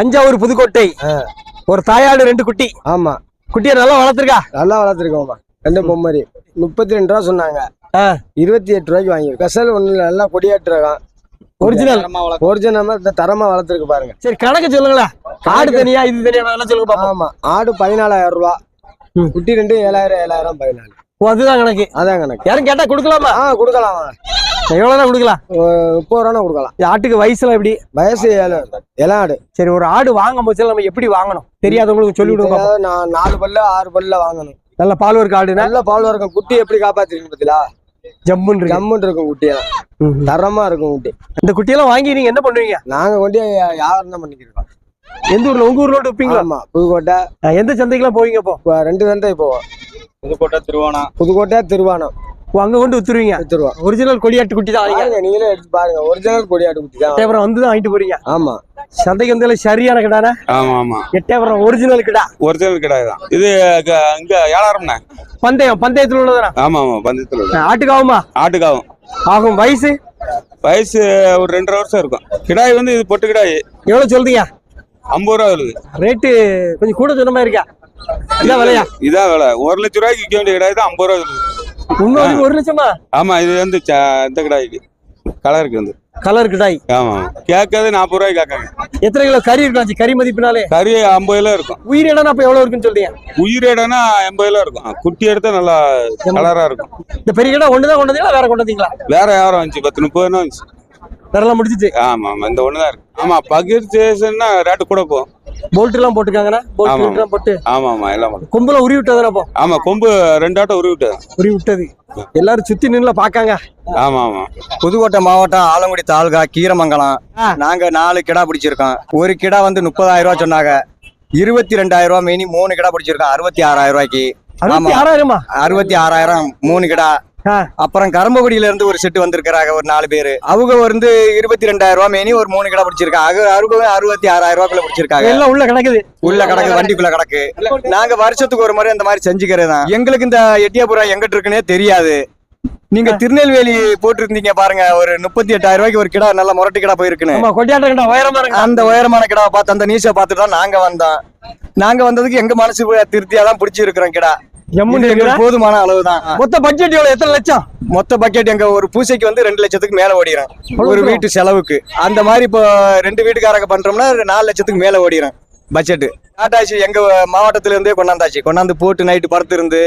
தஞ்சாவூர் புதுக்கோட்டை. ஒரு தாயாடு ரெண்டு குட்டி. ஆமா. குட்டியை நல்லா வளர்த்துருக்கா? நல்லா வளர்த்துருக்கோம்மா. ரெண்டு பொம்மரி. முப்பத்தி ரெண்டு ரூபா சொன்னாங்க. இருபத்தி எட்டு ரூபாய்க்கு வாங்கியிருக்கோம் கசல் ஒண்ணு நல்லா கொடியாட்டு ரகம் ஒரிஜினல் ஒரிஜினல் இந்த தரமா வளர்த்துருக்கு பாருங்க. சரி கணக்கு சொல்லுங்களேன். ஆடு தனியா இது தனியா சொல்லுங்க பாப்போம். ஆமா. ஆடு பதினாலாயிரம் ரூபா. குட்டி ரெண்டு ஏழாயிரம் ஏழாயிரம் பதினாலு. ஓ, அதுதான் கணக்கு. அதான் கணக்கு. யாரும் கேட்டா கொடுக்கலாமா? ஆ கொடுக்கலாம்? எவ்வளவுதான் கொடுக்கலாம்? ஒரு முப்பது ரூபா கொடுக்கலாம். இந்த ஆட்டுக்கு வயசுல எப்படி? வயசு ஏழு இளம் ஆடு. சரி ஒரு ஆடு வாங்கும் போது நம்ம எப்படி வாங்கணும்? தெரியாதவங்களுக்கு சொல்லி. அதாவது நான் நாலு பல்லு ஆறு பல்ல வாங்கணும். நல்ல பால் ஒரு ஆடுனா? நல்ல பால் இருக்கும் குட்டி எப்படி காப்பாத்திருக்கீங்க பாத்தீங்களா? ஜம்முன்னு இருக்கு. ஜம்முன்னு இருக்கும் குட்டியெல்லாம். தரமா இருக்கும் குட்டி. இந்த குட்டியெல்லாம் வாங்கி நீங்க என்ன பண்ணுவீங்க? நாங்க கொண்டு வியாபாரம் தான் பண்ணிக்கிறோம் எந்த ஊர்ல? உங்க ஊர்ல விப்பீங்களா? ஆமா புதுக்கோட்டை. எந்த சந்தைக்கெல்லாம் போவீங்க இப்போ? ரெண்டு சந்தை போவோம். புதுக்கோட்டை திருவோணம் புதுக்கோட்டை திருவானம் அங்க கொண்டு வித்துருவீங்க? வித்துருவோம். ஒரிஜினல் கொடியாட்டு குட்டி தான் நீங்களே எடுத்து பாருங்க. ஒரிஜினல் கொடியாட்டு குட்டி தான். எட்டயபுரம் வந்து தான் வாங்கிட்டு போறீங்க. ஆமா. சந்தைக்கு வந்து சரியான கிடானா? ஆமா ஆமா. எட்டயபுரம் ஒரிஜினல் கிடா. ஒரிஜினல் கிடையாது தான் இது இங்க ஏழாயிரம்ண்ணே பந்தயம் பந்தயத்துல உள்ளதானா? ஆமா ஆமா பந்தயத்தில் உள்ள ஆட்டுக்காகுமா ஆட்டுக்காவும். ஆகும். வயசு? வயசு ஒரு ரெண்டரை வருஷம் இருக்கும். கிடாய் வந்து இது பொட்டு கிடாய். எவ்வளவு சொல்றீங்க? ஐம்பது ரூபா வருது. ரேட்டு கொஞ்சம் கூட சொன்ன மாதிரி இருக்கா? இதான் விலையா? இதான் விலை. ஒரு லட்ச ரூபாய்க்கு விற்க வேண்டிய கிடாய் தான் ஐம்பது ரூபா வருது. இன்னொரு ஒரு லட்சமா? ஆமா இது வந்து இந்த கிடாய்க்கு கலருக்கு வந்து. கலர் கிடாய். ஆமா கேட்காது நாற்பது ரூபாய்க்கு கேட்காங்க. எத்தனை கிலோ கறி இருக்கும் கறி மதிப்பினாலே. கறி ஐம்பது கிலோ இருக்கும். உயிர் இடம் அப்ப எவ்வளவு இருக்குன்னு சொல்றீங்க? உயிரிடனா எண்பது கிலோ இருக்கும். குட்டி எடுத்தா நல்லா கலரா இருக்கும். இந்த பெரிய கிடா ஒண்ணுதான் கொண்டு வந்தீங்களா? வேற கொண்டு வந்தீங்களா? வேற யாரும் வந்துச்சு பத்து முப்பதுனா வந்துச்சு. வேறெல்லாம் முடிச்சிச்சு ஆமா ஆமா இந்த ஒண்ணுதான் இருக்கு. ஆமா பகிர் ஸ்டேஷன்னா ரேட்டு கூட போகும் போல்ட் எல்லாம் போட்டுருக்காங்கன்னா போல்ட் ஆமா. எல்லாம் போட்டு. ஆமா ஆமா எல்லாம் பண்ணும். கொம்புல உருவி விட்டதானே அப்போ. ஆமா கொம்பு ரெண்டாட்டம் உருவிட்டு உருவி விட்டது. எல்லாரும் சுத்தி நின்று பாக்காங்க ஆமா ஆமா. புதுக்கோட்டை மாவட்டம் ஆலங்குடி தாலுகா கீரமங்கலம். ஆ. நாங்க நாலு கிடா பிடிச்சிருக்கோம். ஒரு கிடா வந்து முப்பதாயிரம் ரூபாய் சொன்னாங்க. இருபத்தி ரெண்டாயிரம் ரூபாய் மினி மூணு கிடா பிடிச்சிருக்கோம். அறுபத்தி ஆறாயிரம் ரூபாய்க்கு. அறுபத்தி ஆமா. ஆறாயிரமா? அறுபத்தி ஆறாயிரம் மூணு கிடா. அப்புறம் கரும்பகுடியில இருந்து ஒரு செட்டு வந்திருக்கிறாங்க ஒரு நாலு பேரு. அவங்க வந்து இருபத்தி ரெண்டாயிரம் ரூபாய் மேனி ஒரு மூணு கிடா பிடிச்சிருக்காங்க. அவங்க அறுபத்தி ஆறாயிரம் ரூபாய்க்குள்ள பிடிச்சிருக்காங்க. எல்லாம் உள்ள கிடக்குது. உள்ள கிடக்கு வண்டிக்குள்ள கிடக்கு. நாங்க வருஷத்துக்கு ஒரு முறை அந்த மாதிரி செஞ்சுக்கிறது தான் எங்களுக்கு இந்த எட்டியாபுரம் எங்கிட்ட இருக்குன்னே தெரியாது. நீங்க திருநெல்வேலி போட்டிருந்தீங்க பாருங்க ஒரு முப்பத்தி எட்டாயிரம் ரூபாய்க்கு ஒரு கிடா நல்ல முரட்டு கிடா போயிருக்குன்னு. அந்த உயரமான கிடாவை பார்த்து அந்த நியூஸை பார்த்துட்டு தான் நாங்க வந்தோம். நாங்க வந்ததுக்கு எங்க மனசு திருப்தியா தான் பிடிச்சி இருக்கிறோம் கிடா. ஜம்முன்னு போதுமான அளவு தான் மொத்த பட்ஜெட் எவ்வளவு? எத்தனை லட்சம்? மொத்த பக்கெட் எங்க ஒரு பூசைக்கு வந்து ரெண்டு லட்சத்துக்கு மேல ஓடிடும் ஒரு வீட்டு செலவுக்கு. அந்த மாதிரி இப்போ ரெண்டு வீட்டுக்காரங்க பண்றோம்னா நாலு லட்சத்துக்கு மேல ஓடிடும் பட்ஜெட் டாட்டாச்சி எங்க மாவட்டத்துல இருந்தே கொண்டாந்தாச்சு. கொண்டாந்து போட்டு நைட்டு படுத்து இருந்து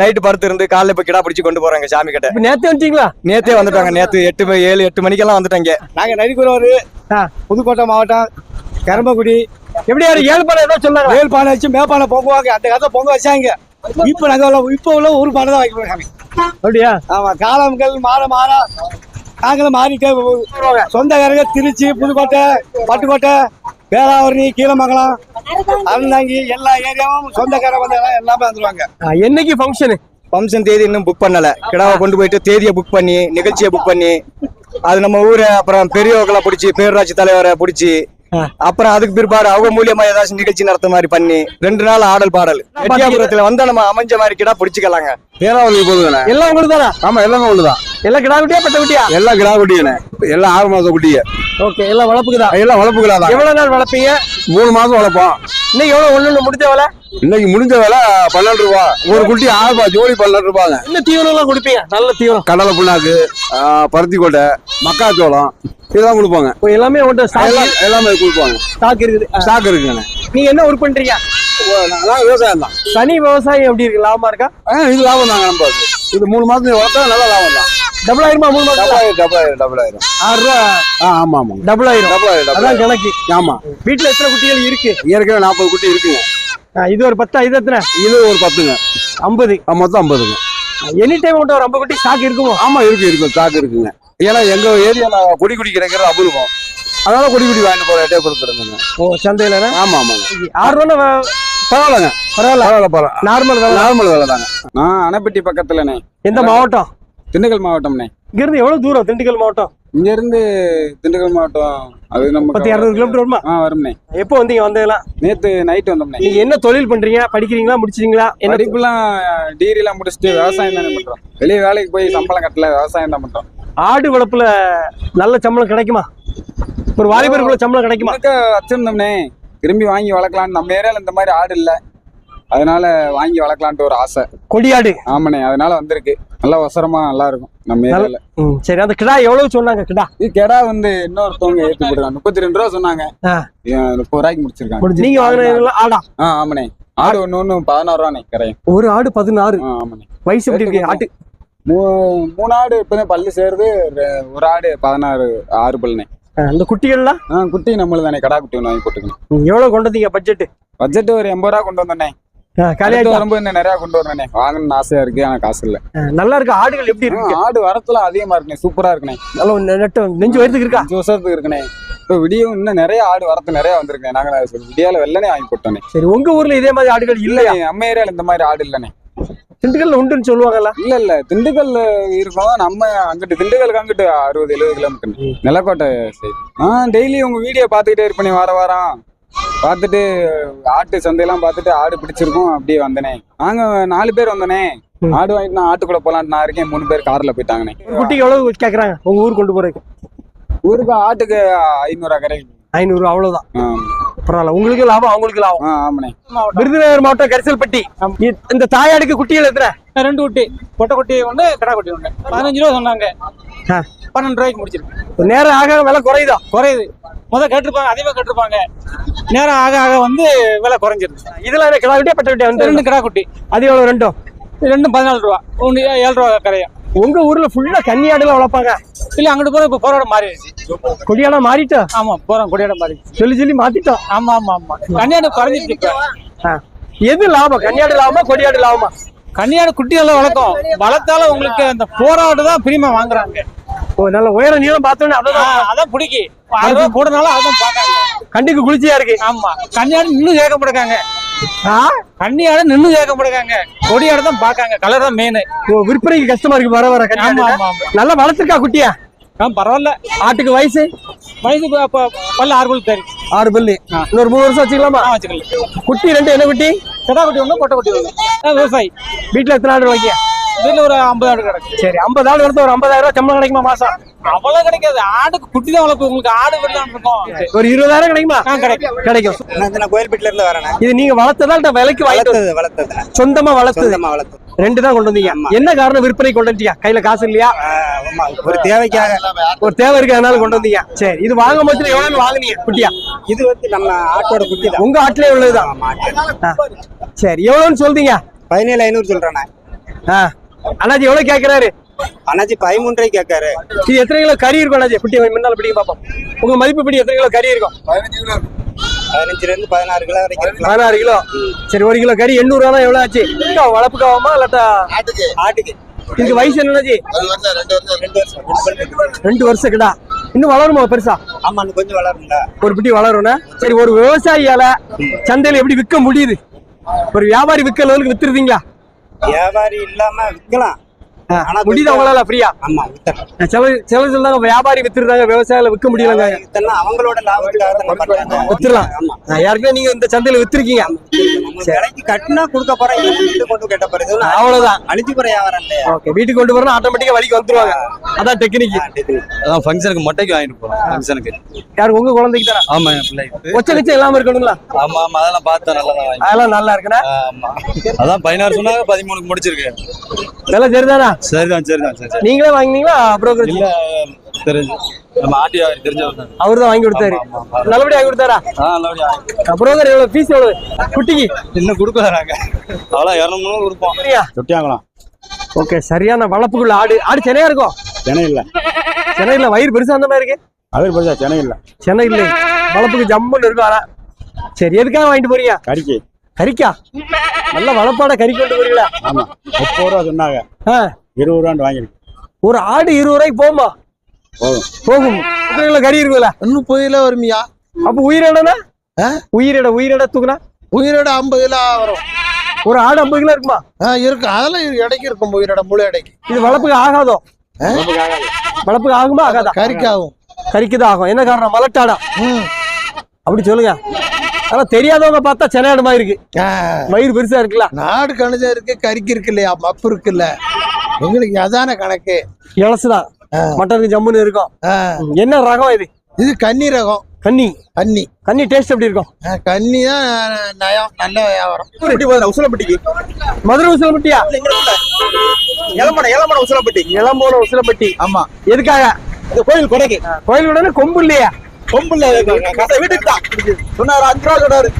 நைட்டு படுத்து இருந்து காலைல இப்ப கிடா பிடிச்சு கொண்டு போறாங்க சாமி கிட்ட. இப்ப நேத்து வந்துட்டீங்களா? நேத்தே வந்துட்டாங்க. நேத்து எட்டு ஏழு எட்டு மணிக்கெல்லாம் வந்துட்டாங்க நாங்க நரிக்குறவர். புதுக்கோட்டை மாவட்டம் கரம்பக்குடி. எப்படி யாரு ஏழு பானை ஏதோ சொன்னாங்க வேல் பானை வச்சு மேப்பானை பொங்குவாங்க. அந்த காலத்துல பொங்க வச்சாங்க. இப்ப நாங்க உள்ள இப்ப உள்ள ஒரு பானை தான் வைக்க போறாங்க அப்படியா ஆமா காலங்கள் மாற மாற நாங்களும் மாறிட்டே. சொந்தக்காரங்க திருச்சி புதுக்கோட்டை பட்டுக்கோட்டை பேராவரணி கீழமங்கலம் அறந்தாங்கி எல்லா ஏரியாவும் சொந்தக்காரங்க வந்தாங்க எல்லாமே வந்துருவாங்க என்னைக்கு ஃபங்க்ஷனு ஃபங்க்ஷன் தேதி இன்னும் புக் பண்ணல கிடாவை கொண்டு போயிட்டு தேதியை புக் பண்ணி நிகழ்ச்சியை புக் பண்ணி அது நம்ம ஊரை அப்புறம் பெரியவர்களை பிடிச்சி பேரூராட்சி தலைவரை பிடிச்சி. அப்புறம் அதுக்கு பிற்பாடு அவங்க மூலியமா ஏதாச்சும் நிகழ்ச்சி நடத்த மாதிரி பண்ணி ரெண்டு நாள் ஆடல் பாடல். எட்டியாபுரத்துல வந்தா நம்ம அமைஞ்ச மாதிரி கிடா பிடிச்சிக்கலாங்க. பேராவளி போதுங்கண்ணே எல்லாம் உங்களுக்கு தானா ஆமா எல்லாமே ஒண்ணுதான் எல்லாம் கிடா குட்டியா பட்ட குட்டியா? எல்லாம் கிடா குட்டிங்கண்ணே எல்லாம் ஆறு மாசம் குட்டிங்க ஓகே எல்லாம் வளர்ப்புக்கு தான் எல்லாம் வளர்ப்பு கிடா தான் எவ்வளவு நாள் வளர்ப்பீங்க? மூணு மாசம் வளர்ப்போம். இன்னைக்கு எவ்வளவு ஒண்ணு முடிஞ்ச வேலை? இன்னைக்கு முடிஞ்ச வேலை பன்னெண்டு ரூபா. ஒரு குட்டி ஆறு ரூபா ஜோடி பன்னெண்டு ரூபாங்க. என்ன தீவனம் எல்லாம் கொடுப்பீங்க? நல்ல தீவனம். கடலை புண்ணாக்கு பருத்தி கொட்டை மக்காச்சோளம் இதெல்லாம் கொடுப்பாங்க. இப்போ எல்லாமே எல்லாம் கொடுப்பாங்க. ஸ்டாக் இருக்குது. ஸ்டாக் இருக்குங்கண்ணே நீங்க என்ன ஒர்க் பண்றீங்க? அதான் விவசாயம் தான். தனி விவசாயம் எப்படி இருக்கு? லாபமா இருக்கா? இது லாபம் தாங்க நம்ம இது. மூணு மாசத்துக்கு வளர்த்தா நல்ல லாபம் தான். டபுள் ஆயிருமா மூணு மாசம் டபுள் ஆயிரம் டபுள் ஆயிரம் டபுள் ஆயிரம் ஆறு ரூபா ஆ ஆமா ஆமாங்க டபுள் ஆயிரும் டபுள் ஆயிரம் அதான் கணக்கு. ஆமா. வீட்டுல எத்தனை குட்டிகள் இருக்கு? ஏற்கனவே நாற்பது குட்டி இருக்குங்க. இது ஒரு பத்தா இது எத்தனை? இது ஒரு பத்துங்க. ஐம்பது. மொத்தம் ஐம்பதுங்க. எனி டைம் உங்கள்கிட்ட ஒரு ஐம்பது குட்டி ஸ்டாக் இருக்குமோ? ஆமா இருக்கு இருக்கு ஸ்டாக் இருக்குங்க. ஏன்னா எங்க ஏரியால குடி குடி கிடைக்கிறது அபூர்வம். அதனால குடி குடி வாங்கிட்டு போற எட்டே கொடுத்துருங்க ஓ சந்தையில ஆமா ஆமாங்க. ஆறு ரூபா பரவாயில்லங்க. பரவாயில்ல. பரவாயில்ல பரவாயில்ல. நார்மல் வேலை. நார்மல் வேலை தாங்க நான் அணைப்பட்டி பக்கத்துலண்ணே எந்த மாவட்டம்? திண்டுக்கல் மாவட்டம்ண்ணே. இங்க இருந்து எவ்வளவு தூரம் திண்டுக்கல் மாவட்டம்? இங்க இருந்து திண்டுக்கல் மாவட்டம் அது நம்ம பத்து இரநூறு கிலோமீட்டர் வருமா? ஆ வரும்ண்ணே. எப்போ வந்தீங்க வந்ததெல்லாம் நேத்து நைட் வந்தோம்ண்ணே. நீங்க என்ன தொழில் பண்றீங்க? படிக்கிறீங்களா? முடிச்சிட்டீங்களா? என்ன படிப்புலாம் டிகிரி எல்லாம் முடிச்சுட்டு விவசாயம் தானே பண்றோம். வெளியே வேலைக்கு போய் சம்பளம் கட்டல விவசாயம் தான் பண்றோம். ஆடு வளர்ப்புல நல்ல சம்பளம் கிடைக்குமா? ஒரு வாலிபருக்குள்ள சம்பளம் கிடைக்குமா? வச்சிருந்தோம்னே திரும்பி வாங்கி வளர்க்கலான்னு நம்ம ஏரியால இந்த மாதிரி ஆடு இல்ல. அதனால வாங்கி வளர்க்கலான்ட்டு ஒரு ஆசை. கொடியாடு. ஆமாண்ணே அதனால வந்திருக்கு. நல்லா ஒசரமா நல்லா இருக்கும் நம்ம ஏரியால. சரி அந்த கிடா எவ்வளவு சொன்னாங்க கிடா? இது கெடா வந்து இன்னொருத்தவங்க ஏற்றி போட்டுருக்காங்க முப்பத்தி ரெண்டு ரூபா சொன்னாங்க. முப்பது ரூபாய்க்கு முடிச்சிருக்காங்க. நீங்க வாங்கின ஆடா. ஆ ஆமாண்ணே. ஆடு ஒன்று ஒன்று பதினாறு ரூபாண்ணே கரையும் ஒரு ஆடு பதினாறு. ஆமாண்ணே. வயசு எப்படி இருக்கு? ஆட்டு. மூ மூணு ஆடு இப்போதான் பல்லு சேருது. ஒரு ஆடு பதினாறு ஆறு பல்லுண்ணே. அந்த குட்டிகள்லாம் குட்டி நம்மளுக்கு தானே கடா குட்டி ஒன்று வாங்கி போட்டுக்கணும். எவ்வளவு கொண்டு வந்தீங்க பட்ஜெட் பட்ஜெட் ஒரு எண்பது ரூபா கொண்டு வந்தேண்ணே. வரும்போது இன்னும் நிறையா கொண்டு வரேனே வாங்கணும்னு ஆசையா இருக்கு ஆனால் காசு இல்லை. நல்லா இருக்கு? ஆடுகள் எப்படி இருக்கு ஆடு வரத்துலாம் அதிகமா இருக்குண்ணே. சூப்பரா இருக்குண்ணே. நல்ல நெட்ட நெஞ்சு வயிறதுக்கு இருக்கா? அஞ்சு வருஷத்துக்கு இருக்குண்ணே. இப்போ விடியும் இன்னும் நிறைய ஆடு வரத்து நிறைய வந்திருக்கேன் நாங்கள் விடியால வெள்ளனே வாங்கி சரி உங்க ஊர்ல இதே மாதிரி ஆடுகள் இல்லையா? நம்ம ஏரியால இந்த மாதிரி ஆடு இல்லைண்ணே. திண்டுக்கல்ல உண்டுன்னு சொல்லுவாங்கல்ல? இல்ல இல்ல. திண்டுக்கல் இருக்கோம். நம்ம அங்கிட்டு திண்டுக்கலுக்கு அங்கிட்டு அறுபது எழுபது கிலோமீட்டர் நிலக்கோட்டை சைடு ஆ டெய்லி உங்க வீடியோ பார்த்துக்கிட்டே இருப்பேன் வார வாரம். பார்த்துட்டு ஆட்டு சந்தையெல்லாம் பார்த்துட்டு ஆடு பிடிச்சிருக்கும் அப்படியே வந்தனே. நாங்க நாலு பேர் வந்தனே. ஆடு வாங்கிட்டு நான் ஆட்டுக்குள்ள போலான்ட்டு நான் இருக்கேன் மூணு பேர் கார்ல போயிட்டாங்கண்ணே ஒரு குட்டிக்கு எவ்வளவு கேக்குறாங்க? உங்க ஊர் கொண்டு போறதுக்கு? ஊருக்கு ஆட்டுக்கு ஐநூறுவா கரைக்கு ஐநூறு அவ்வளவுதான். பரவாயில்ல. உங்களுக்கு லாபம் அவங்களுக்கு லாபம். ஆமாண்ணே. விருதுநகர் மாவட்டம் கரிசல்பட்டி. இ- இந்த தாயாடுக்கு குட்டிகள் எத்தனை? ரெண்டு குட்டி. பொட்டை குட்டி ஒன்று கடா குட்டி ஒன்று பதினஞ்சு ரூபா சொன்னாங்க. பன்னெண்டு ரூபாய்க்கு முடிச்சிருக்கு நேரம் ஆக விலை குறையுதா? குறையுது. முதல் கேட்டிருப்பாங்க அதிகமாக கேட்டிருப்பாங்க. நேரம் ஆக ஆக வந்து விலை குறைஞ்சிருது. இதெல்லாம் கிடா குட்டியா பட்ட குட்டியா வந்து ரெண்டு கடா குட்டி. அது எவ்வளவு ரெண்டும்? ரெண்டும் பதினாலு ரூபா. ஒன்று ஏழு ரூபா கரையும். உங்க ஊர்ல ஃபுல்லா கன்னியாடுலாம் வளர்ப்பாங்க. இல்லை அங்கிட்டு போகிற இப்போ போராட மாறிடுச்சு. கொடியாடா மாறிட்டா? ஆமாம் போகிறோம் கொடியாட மாறிடுச்சு. சொல்லி சொல்லி மாத்திட்டோம். ஆமாம் ஆமாம் ஆமாம் கன்னியாடு குறைஞ்சிட்டு. எது லாபம்? கன்னியாடு லாபமா கொடியாடு லாபமா? கன்னியாடு குட்டி எல்லாம் வளர்க்கும். வளர்த்தாலும் உங்களுக்கு அந்த போராடு தான் பிரிமா வாங்குறாங்க. நல்ல உயர நீளம் பார்த்தோன்னே அதான் அதான் பிடிக்கி. ஆயிரம் ரூபா போடுறதுனால அதான் பார்க்காங்க. கண்டிக்கு குளிர்ச்சியா இருக்கு. ஆமா. கன்னியாடு நின்று கேட்க மாட்டாங்க ஆ? கன்னியாடு நின்று கேட்க மாட்டாங்க கொடியாடு தான் பார்க்காங்க. கலர் தான் மெயின் ஓ விற்பனைக்கு கஷ்டமா இருக்கு வர வர நல்லா வளர்த்துருக்கா குட்டியா? ஆ பரவாயில்ல. ஆட்டுக்கு வயசு? வயசு பல்லு ஆறு பல்லு தரி ஆறு பல்லு. இன்னொரு மூணு வருஷம் வச்சுக்கலாமா? வச்சுக்கலாம். குட்டி ரெண்டு என்ன குட்டி? கிடா குட்டி ஒன்று பொட்டை குட்டி ஒன்று விவசாயி. வீட்டுல எத்தனை ஆடு வைக்க? வீட்டில் ஒரு ஐம்பது ஆடு கிடக்கு. சரி ஐம்பது ஆடு வளர்த்து ஒரு ஐம்பதாயிரம் ரூபாய் சம்பளம் கிடைக்குமா மாசம்? அவ்வளோ கிடைக்காது. ஆடுக்கு குட்டி தான் வளர்ப்பு. உங்களுக்கு ஆடு இருக்கும். ஒரு இருபதாயிரம் கிடைக்குமா? ஆ கிடைக்கும். கிடைக்கும். நான் கோயில்பேட்டில இருந்து வரேன் இது நீங்க வளர்த்ததா இல்ல விலைக்கு வளர்த்தது வளர்த்தது. சொந்தமா வளர்த்தது? சொந்தமா வளர்த்தது. ரெண்டு தான் கொண்டு வந்தீங்க. என்ன காரணம்? விற்பனை கொண்டு வந்துட்டீங்க கையில காசு இல்லையா? ஒரு தேவைக்காக. ஒரு தேவை இருக்கு அதனால கொண்டு வந்தீங்க. சரி இது வாங்கும் போது எவ்வளவு வாங்குனீங்க குட்டியா? இது வந்து நம்ம ஆட்டோட குட்டி தான். உங்க ஆட்டிலே உள்ளதுதான். சரி எவ்வளவுன்னு சொல்றீங்க? பதினேழு ஐநூறு சொல்றேன். ஆ. அண்ணாச்சி எவ்வளவு கேக்குறாரு? அண்ணாச்சி பதிமூன்று கேட்காரு. இது எத்தனை கிலோ கறி இருக்கும் அண்ணாச்சி? குட்டி முன்னால பிடிக்க பாப்போம். உங்க மதிப்பு படி எத்தனை கிலோ கறி இருக்கும்? பதினஞ்சுல இருந்து பதினாறு கிலோ வரைக்கும் பதினாறு கிலோ. சரி ஒரு கிலோ கறி எண்ணூறு ரூபா எவ்வளவு ஆச்சு? வளர்ப்புக்காவமா இல்லாட்டா? ஆட்டுக்கு. இதுக்கு வயசு என்னச்சு ரெண்டு வருஷம். ரெண்டு வருஷம். ரெண்டு வருஷம். கிடா இன்னும் வளருமா பெருசா? ஆமா இன்னும் கொஞ்சம் வளரும்ல ஒரு குட்டி வளரும்னா? சரி ஒரு விவசாயியால சந்தையில எப்படி விற்க முடியுது? ஒரு வியாபாரி விற்க லெவலுக்கு வித்துருதீங்களா வியாபாரி இல்லாம விற்கலாம் ஆனா முடியுது அவங்களால ஃப்ரீயா? ஆமா வித்தரலாம். சில சில சொல்றாங்க வியாபாரி வித்துருந்தாங்க விவசாயில விற்க முடியலங்க. வித்தரலாம் அவங்களோட லாபத்துக்காக வித்துடலாம். ஆமா. யாருக்குமே நீங்க இந்த சந்தையில வித்துருக்கீங்க. விலைக்கு கட்டினா கொடுக்க போறேன் வீட்டுக்கு கொண்டு கேட்ட போறது அவ்வளவுதான். அழிஞ்சு போற வியாபாரம் ஓகே வீட்டுக்கு கொண்டு வரணும் ஆட்டோமேட்டிக்கா வழிக்கு வந்துருவாங்க. அதான் டெக்னிக் அதான் ஃபங்க்ஷனுக்கு மொட்டைக்கு வாங்கிட்டு போறோம் ஃபங்க்ஷனுக்கு யாரு உங்க குழந்தைக்கு தரேன் ஆமா பிள்ளைக்கு. கொச்ச இல்லாம இருக்கணுங்களா ஆமா ஆமா அதெல்லாம் பார்த்தா நல்லா அதெல்லாம் நல்லா இருக்குண்ணா ஆமா. அதான் பதினாறு சொன்னாங்க பதிமூணுக்கு முடிச்சிருக்கு. நல்லா சரிதானா? சரிதான் சரிதான் சரி நீங்களே வாங்கினீங்களா? broker இல்ல தெரிஞ்சு. நம்ம வியாபாரி தெரிஞ்சவர் அவர் தான் வாங்கி கொடுத்தாரு. நல்லபடியா வாங்கி கொடுத்தாரா? ஆ நல்லபடியா புரோக்கர் எவ்வளவு ஃபீஸ் எவ்வளவு? குட்டிக்கு? இன்னும் கொடுக்கல நாங்க. இரநூறு கொடுப்போம். சரியா? தொட்டியாங்களாம் ஓகே சரியான வளர்ப்புக்குள்ள ஆடு. ஆடு சென்னையா இருக்கும்? சென்னை இல்ல. சென்னையில வயிறு பெருசா அந்த மாதிரி இருக்கு? அவர் பரிசா சென்னை இல்ல. சென்னை இல்லை வளர்ப்புக்கு ஜம்முன்னு இருக்கும் ஆனா சரி எதுக்காக வாங்கிட்டு போறீங்க? கறிக்கு. கறிக்கா? நல்ல வளர்ப்பாட கறி கொண்டு போறீங்களா? ஆமா. முப்பது ரூபா சொன்னாங்க. ஆ, இருபது ரூபான்னு வாங்கிருக்கு ஒரு ஆடு இருபது ரூபாய்க்கு போகுமா? போதும். போகும். எத்தனை கிலோ கறி இருக்குல்ல இன்னும் புயல வருமியா? அப்ப உயிரிடனா? உயிரிட உயிரிட தூக்குனா? உயிரோட ஐம்பது கிலோ வரும். ஒரு ஆடு ஐம்பது கிலோ இருக்குமா? ஆ, இருக்கு. அதெல்லாம் இடைக்கு இருக்கும் உயிரோட முழு இடைக்கு. இது வளர்ப்புக்கு ஆகாதோ? வளர்ப்புக்கு ஆகுமா? ஆகாதா? கறிக்காகும் கறிக்கு தான் ஆகும். என்ன காரணம்? மலட்டாடா. அப்படி சொல்லுங்க. ஆனா தெரியாதவங்க பார்த்தா சென்னை ஆடு மாதிரி இருக்கு. வயிறு பெருசா இருக்குல்ல. நாடு கணிதம் இருக்கு கறிக்கு இருக்கு இல்லையா? மப்பு இருக்குல்ல. எங்களுக்கு அதான கணக்கு. இலசுதான் மட்டனுக்கு ஜம்முன்னு இருக்கும். என்ன ரகம் இது? இது கன்னி ரகம். கன்னி. கன்னி. கன்னி டேஸ்ட் எப்படி இருக்கும்? கன்னி தான் நயம் நல்ல வியாபாரம். எப்படி போகுது? உசுலப்பட்டிக்கு மதுரை உசிலம்பட்டியா இளமட இளமட உசுலப்பட்டி இளம்போட உசிலம்பட்டி ஆமா. எதுக்காக? இந்த கோயில் கொடைக்கு. கோயில் உடனே கொம்பு இல்லையா. கொம்புல கதை வீட்டுக்கு தான். சொன்னாரு அஞ்சு ரூபா சொன்னாரு.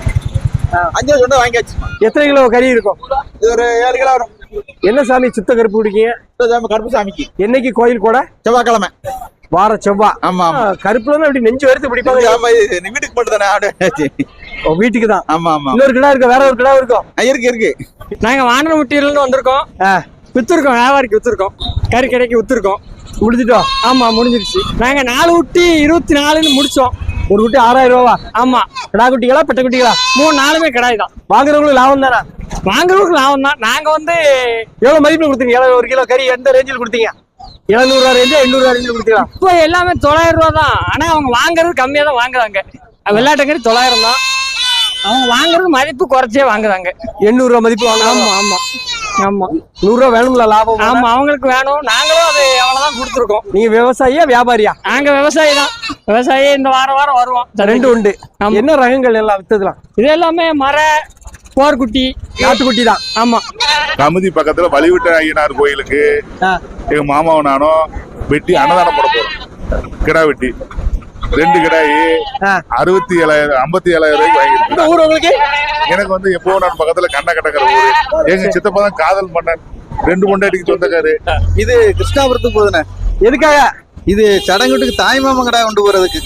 அஞ்சு ரூபா சொன்னா வாங்கியாச்சு. எத்தனை கிலோ கறி இருக்கும்? இது ஒரு ஏழு கிலோ வரும். என்ன சாமி சுத்த கருப்பு பிடிக்கீங்க சாமி, கருப்பு சாமிக்கு. என்னைக்கு கோயில் கூட? செவ்வாய்க்கிழமை. வார செவ்வா. ஆமா கருப்புல தான் அப்படி நெஞ்சு வறுத்து பிடிப்பாங்க? ஆமா வீட்டுக்கு மட்டும் தானே வீட்டுக்கு தான். ஆமா ஆமா. இன்னொரு கிடா இருக்கு? வேற ஒரு கிடா இருக்கும் இருக்கு இருக்கு. நாங்க வானமுட்டியில இருந்து வந்திருக்கோம். வித்துருக்கோம் வியாபாரிக்கு வித்துருக்கோம். கறி கடைக்கு வித்துருக்கோம். முடிஞ்சிட்டோம் ஆமா முடிஞ்சிருச்சு. நாங்க நாலு குட்டி இருபத்தி நாலுன்னு முடிச்சோம். ஒரு குட்டி ஆறாயிரம் ரூபாவா? ஆமா. கிடா குட்டிகளா பெட்ட குட்டிகளா? மூணு நாளுமே கிடாய் தான். வாங்குறவங்களுக்கு லாபம் தானே? வாங்குறதுக்கு லாபம் தான். நாங்க வந்து எவ்வளவு மதிப்புல கொடுத்தீங்க? ஒரு கிலோ கறி எந்த ரேஞ்சில் கொடுத்தீங்க? எழுநூறு ரூபா ரேஞ்சா எண்ணூறு ரூபா ரேஞ்சில் கொடுத்தீங்களா? இப்போ எல்லாமே தொள்ளாயிரம் ரூபா தான். ஆனா அவங்க வாங்குறது கம்மியா தான் வாங்குறாங்க. வெள்ளாட்டுக்கறி தொள்ளாயிரம் தான். அவங்க வாங்குறது மதிப்பு குறைச்சே வாங்குறாங்க. எண்ணூறு ரூபா மதிப்பு வாங்கலாம் ஆமா ஆமா. ஆமா. நூறு ரூபா வேணும்ல லாபம்? ஆமா அவங்களுக்கு வேணும். நாங்களும் அது எவ்வளவுதான் கொடுத்துருக்கோம். நீங்க விவசாயியா வியாபாரியா? நாங்க விவசாயி தான். விவசாயி இந்த வாரம் வாரம் வருவோம். ரெண்டு உண்டு. என்ன ரகங்கள் எல்லாம் வித்ததுலாம் இது எல்லாமே மர போர்க்குட்டி நாட்டுக்குட்டி தான். ஆமா. கமுதி பக்கத்துல வழிவிட்ட ஐயனார் கோயிலுக்கு. எங்க மாமாவும் நானும் வெட்டி அன்னதானம் போட போறோம். கிடா வெட்டி. ரெண்டு கிடாயி. அறுபத்தி ஏழாயிரம் ஐம்பத்தி ஏழாயிரம் ரூபாய்க்கு வாங்கியிருக்கேன் இந்த ஊர் உங்களுக்கு? எனக்கு வந்து எப்போ நான் பக்கத்துல கண்ட கட்டக்கிற ஊரு. எங்க சித்தப்பா தான் காதல் பண்ணேன். ரெண்டு பொண்டாட்டிக்கு சொந்தக்காரு. இது கிருஷ்ணாபுரத்துக்கு போகுதுண்ணே. எதுக்காக? இது சடங்குட்டுக்கு தாய் மாமன் கடை கொண்டு போறதுக்கு.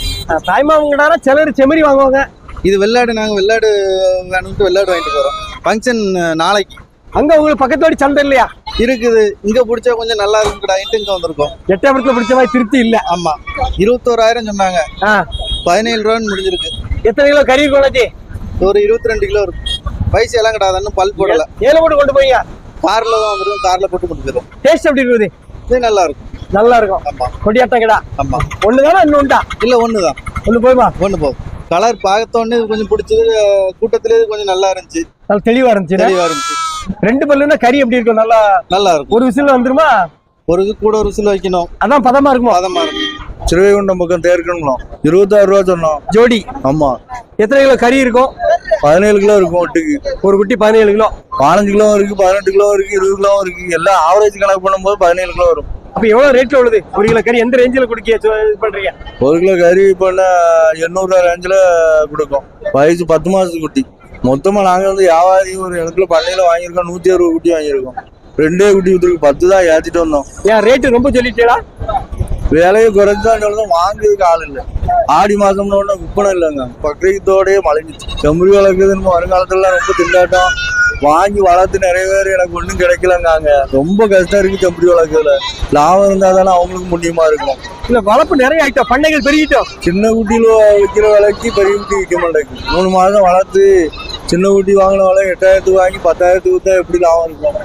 தாய்மாமங்கடானா சிலர் செம்மறி வாங்குவாங்க. இது வெள்ளாடு நாங்க வெள்ளாடு வேணும்ட்டு வெள்ளாடு வாங்கிட்டு போறோம். ஃபங்க்ஷன் நாளைக்கு. அங்க உங்களுக்கு பக்கத்தோடி சந்தை இல்லையா? இருக்குது. இங்க பிடிச்சா கொஞ்சம் நல்லா இருக்குடாயிட்டு இங்க வந்திருக்கோம். எட்டாபுரத்துல பிடிச்ச மாதிரி திருப்தி இல்ல. ஆமா. இருபத்தோராயிரம் சொன்னாங்க. ஆ. பதினேழு ரூபான்னு முடிஞ்சிருக்கு. எத்தனை கிலோ கறி இருக்கும் அண்ணாச்சி? ஒரு இருபத்தி ரெண்டு கிலோ இருக்கும். வயசு எல்லாம் கிடையாது இன்னும் பல் போடல. ஏழை போட்டு கொண்டு போய் கார்ல தான் வந்துடும் கார்ல போட்டு கொண்டு போயிடும் டேஸ்ட் எப்படி இருக்குது? இது நல்லா இருக்கும். நல்லா இருக்கும். ஆமா. கொடியாட்டம் கிடா? ஆமா. ஒண்ணுதானா இன்னொண்டா இல்ல ஒண்ணுதான். ஒண்ணு போய்மா ஒண்ணு போதும். கலர் பார்க்கத்தோடனே இது கொஞ்சம் பிடிச்சது கூட்டத்திலே இது கொஞ்சம் நல்லா இருந்துச்சு. நல்லா தெளிவா இருந்துச்சு தெளிவா இருந்துச்சு. ரெண்டு பல்லுன்னா கறி எப்படி இருக்கும்? நல்லா நல்லா இருக்கும். ஒரு விசில் வந்துருமா? ஒரு இது கூட ஒரு விசில் வைக்கணும். அதான் பதமா இருக்குமா? பதமா இருக்கும் சிறுவைகுண்டம் பக்கம் தேர்க்கணும் இருபத்தாறு ரூபா சொன்னோம். ஜோடி. ஆமா. எத்தனை கிலோ கறி இருக்கும்? பதினேழு கிலோ இருக்கும் ஒட்டுக்கு. ஒரு குட்டி பதினேழு கிலோ. பதினஞ்சு கிலோ இருக்கு பதினெட்டு கிலோ இருக்கு இருபது கிலோ இருக்கு. எல்லாம் ஆவரேஜ் கணக்கு பண்ணும்போது பதினேழு கிலோ வரும். அப்ப எவ்வளவு ரேட்ல உள்ளது? ஒரு கிலோ கறி எந்த ரேஞ்சில் குடிக்க பண்றீங்க? ஒரு கிலோ கறி பண்ண எண்ணூறுரூவா ரேஞ்சில் கொடுக்கும். வயசு பத்து மாசத்து குட்டி. மொத்தமா நாங்க வந்து வியாபாரி ஒரு இடத்துல பண்ணையில வாங்கியிருக்கோம். நூத்தி அறுபது குட்டி வாங்கியிருக்கோம். ரெண்டே குட்டி வித்துருக்கு பத்து தான் ஏத்திட்டு வந்தோம். ஏன் ரேட்டு ரொம்ப சொல்லிட்டேடா விலையை குறைஞ்சான்னு சொல்லுறது வாங்குறதுக்கு ஆள் இல்லை. ஆடி மாசம்னு ஒன்றும் விற்பனை இல்லைங்க. பக்ரீத்தோடய மலைஞ்சிச்சு. செம்பரி வளர்க்குதுன்னு வருங்காலத்துல ரொம்ப திண்டாட்டம். வாங்கி வளர்த்து நிறைய பேர் எனக்கு ஒன்றும் கிடைக்கலங்காங்க ரொம்ப கஷ்டம் இருக்கு செம்பரி வளர்க்குறதுல. லாபம் இருந்தா தானே அவங்களுக்கு முன்னியமா இருக்கும். இல்ல வளர்ப்பு நிறைய ஆயிட்டோம் பண்ணைகள் பெருகிட்டோம் சின்ன குட்டியில விற்கிற விலைக்கு பெரிய குட்டி விற்க மாட்டேங்குது. மூணு மாதம் வளர்த்து சின்ன குட்டி வாங்கின விலை எட்டாயிரத்துக்கு வாங்கி பத்தாயிரத்துக்கு வித்தா எப்படி லாபம் இருக்கும்?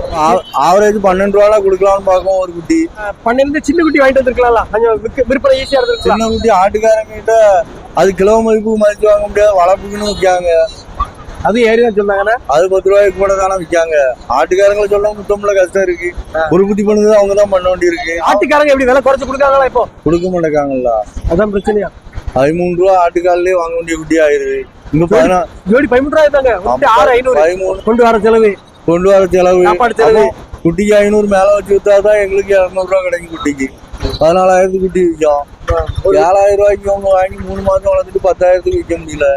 ஆவரேஜ் பன்னெண்டு ரூபால கொடுக்கலாம்னு பார்க்கும் ஒரு குட்டி. பண்ணையில சின்ன குட்டி வாங்கிட்டு வந்திருக்கலாம் கொஞ்சம் விற்பனை ஈஸியா இருந்திருக்கலாம். சின்ன குட்டி ஆட்டுக்காரங்க கிட்ட அது கிலோ மதிப்பு மதிச்சு வாங்க முடியாது வளர்ப்புக்குன்னு விற்காங்க. அது ஏறி தான் சொன்னாங்கன்னா அது பத்து ரூபாய்க்கு கூட தானே விற்காங்க ஆட்டுக்காரங்களை சொல்ல முத்தம்ல கஷ்டம் இருக்கு. ஒரு குட்டி பண்ணுறது அவங்க தான் பண்ண வேண்டி இருக்கு ஆட்டுக்காரங்க எப்படி விலை குறைச்சு கொடுக்காங்களா இப்போ? கொடுக்க மாட்டேங்காங்கல்ல அதான் பிரச்சனையா? பதிமூணு ரூபா ஆட்டுக்காலிலே வாங்க வேண்டிய குட்டி ஆயிருது இங்க ஜோடி பதிமூணு ரூபாய் தாங்க. ஆறு ஐநூறு. கொண்டு வர செலவு. கொண்டு வர செலவு. சாப்பாடு செலவு. குட்டிக்கு ஐநூறு மேல வச்சு வித்தாதான் எங்களுக்கு இரநூறுவா கிடைக்கும் குட்டிக்கு. பதினாலாயிரத்துக்கு குட்டி விற்கும். ஏழாயிரம் ரூபாய்க்கு அவங்க வாங்கி மூணு மாசம் வளர்த்துட்டு பத்தாயிரத்துக்கு விற்க முடியல.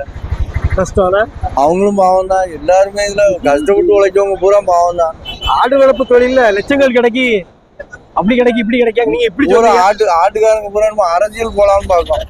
கஷ்டம் அவங்களும் பாவம் தான் எல்லாருமே இதுல கஷ்டப்பட்டு உழைக்கவங்க பூரா பாவம் தான் ஆடு வளர்ப்பு தொழில்ல லட்சங்கள் கிடைக்கி அப்படி கிடைக்கி இப்படி கிடைக்காங்க நீங்க எப்படி ஆட்டு ஆட்டுக்காரங்க பூரா நம்ம அரசியல் போலாம்னு பார்க்கோம்